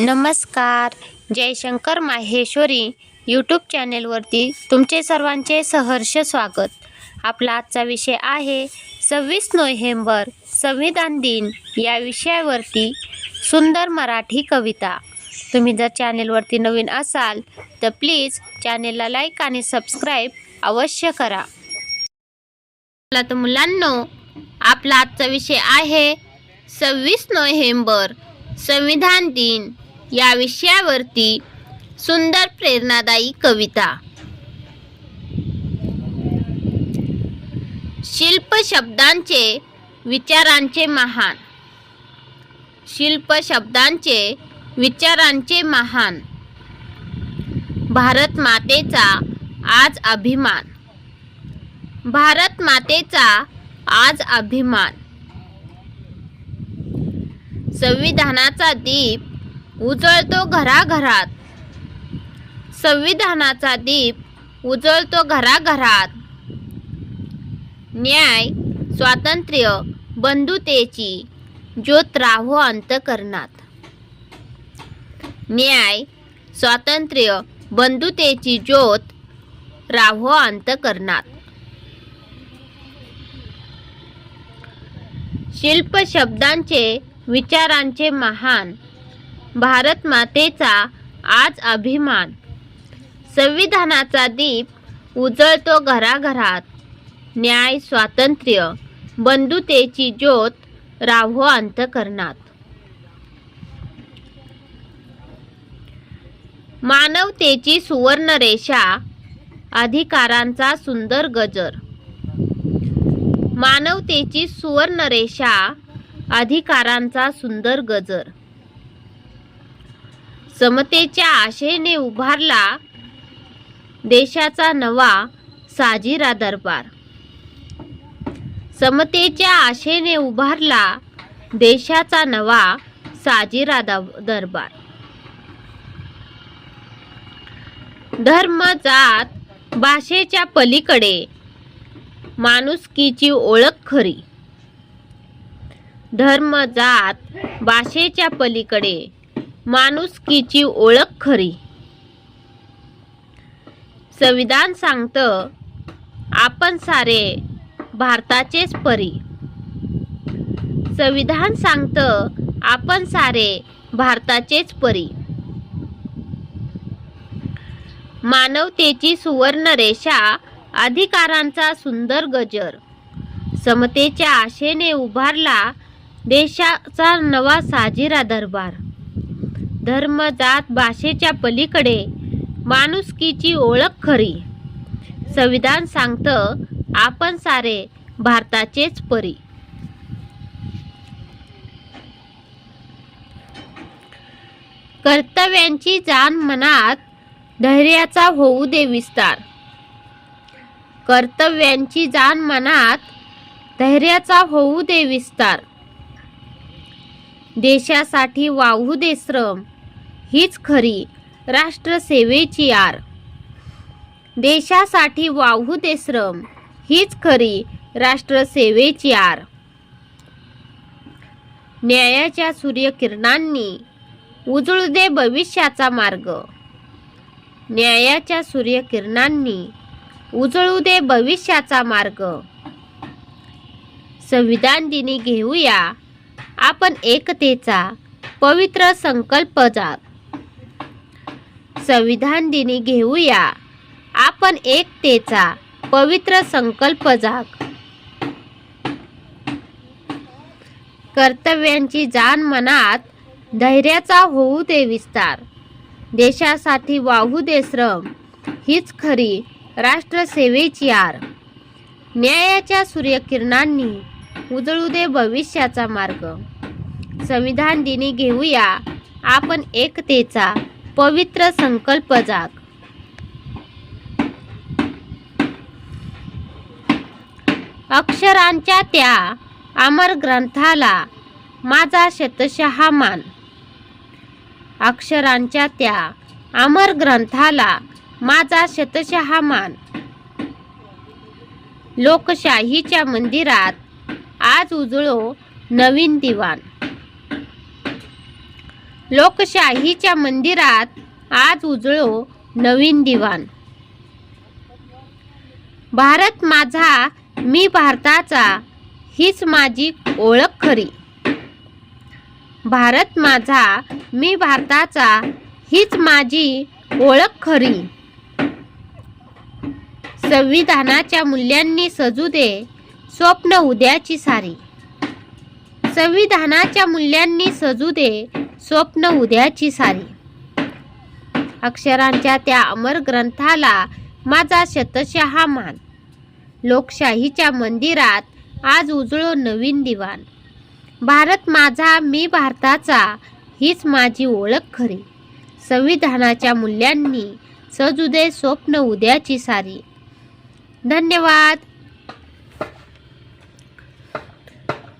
नमस्कार. जयशंकर माहेश्वरी यूट्यूब चॅनेलवरती तुमचे सर्वांचे सहर्ष स्वागत. आपला आजचा विषय आहे सव्वीस नोव्हेंबर संविधान दिन या विषयावरती सुंदर मराठी कविता. तुम्ही जर चॅनेलवरती नवीन असाल तर प्लीज चॅनेलला लाईक आणि सबस्क्राईब अवश्य करा. तर मुलांनो आपला आजचा विषय आहे सव्वीस नोव्हेंबर संविधान दिन. या विषयावरती सुंदर प्रेरणादायी कविता. शिल्प शब्दांचे विचारांचे महान. शिल्प शब्दांचे विचारांचे महान. भारत मातेचा आज अभिमान. भारत मातेचा आज अभिमान. संविधानाचा दीप उजळतो घराघरात. संविधानाचा दीप उजळतो घराघरात. न्याय स्वातंत्र्य बंधुतेची ज्योत राहो अंतकरणात. न्याय स्वातंत्र्य बंधुतेची ज्योत राहो अंतकरणात. शिल्प शब्दांचे विचारांचे महान भारत मातेचा आज अभिमान. संविधानाचा दीप उजळतो घराघरात. न्याय स्वातंत्र्य बंधुतेची ज्योत राहो अंतकरणात. मानवतेची सुवर्णरेषा अधिकारांचा सुंदर गजर. मानवतेची सुवर्णरेषा अधिकारांचा सुंदर गजर. समतेच्या आशेने उभारला देशाचा नवा साजिरा दरबार. समतेच्या आशेने उभारला देशाचा नवा साजिरा दरबार. धर्म जात भाषेच्या पलीकडे माणुसकीची ओळख खरी. धर्म जात भाषेच्या पलीकडे माणुसकीची ओळख खरी. संविधान सांगतं आपण सारे भारताचेच परी. संविधान सांगतं आपण सारे भारताचेच परी. मानवतेची सुवर्ण रेषा अधिकारांचा सुंदर गजर. समतेच्या आशेने उभारला देशाचा नवा साजिरा दरबार. धर्म जात भाषेच्या पलीकडे माणुसकीची ओळख खरी. संविधान सांगतं आपण सारे भारताचेच परी. कर्तव्यांची जाण मनात धैर्याचा होऊ दे विस्तार. कर्तव्यांची जाण मनात धैर्याचा होऊ दे विस्तार. देशासाठी वाहू दे श्रम. हीच खरी राष्ट्रसेवेची आर. देशासाठी वाहू दे श्रम. हीच खरी राष्ट्रसेवेची आर. न्यायाच्या सूर्यकिरणांनी उजळू दे भविष्याचा मार्ग. न्यायाच्या सूर्यकिरणांनी उजळू दे भविष्याचा मार्ग. संविधान दिनी घेऊया आपण एकतेचा पवित्र संकल्प जाग. संविधान दिनी घेऊया. आपण एकतेचा पवित्र संकल्प जाग. कर्तव्यांची जाण मनात धैर्याचा होऊ दे विस्तार. देशासाठी वाहू दे श्रम. हीच खरी राष्ट्रसेवेची आर. न्यायाच्या सूर्यकिरणांनी उजळू दे भविष्याचा मार्ग. संविधान दिनी घेऊया आपण एकतेचा पवित्र संकल्प जाग. अक्षरांच्या त्या अमर ग्रंथाला माझा शतशहा मान. अक्षरांच्या त्या अमर ग्रंथाला माझा शतशहा मान. लोकशाहीच्या मंदिरात आज उजळो नवीन दिवाण. लोकशाहीच्या मंदिरात आज उजळो नवीन दिवाण. भारत माझा मी भारताचा हीच माझी ओळख खरी. भारत माझा मी भारताचा हीच माझी ओळख खरी. संविधानाच्या मूल्यांनी सजू दे स्वप्न उद्याची सारी. संविधानाच्या मूल्यांनी सजू दे स्वप्न उद्याची सारी. अक्षरांच्या त्या अमर ग्रंथाला माझा शतशहा मान. लोकशाहीच्या मंदिरात आज उजळो नवीन दिवाण. भारत माझा मी भारताचा हीच माझी ओळख खरी. संविधानाच्या मूल्यांनी सजू दे स्वप्न उद्याची सारी. धन्यवाद.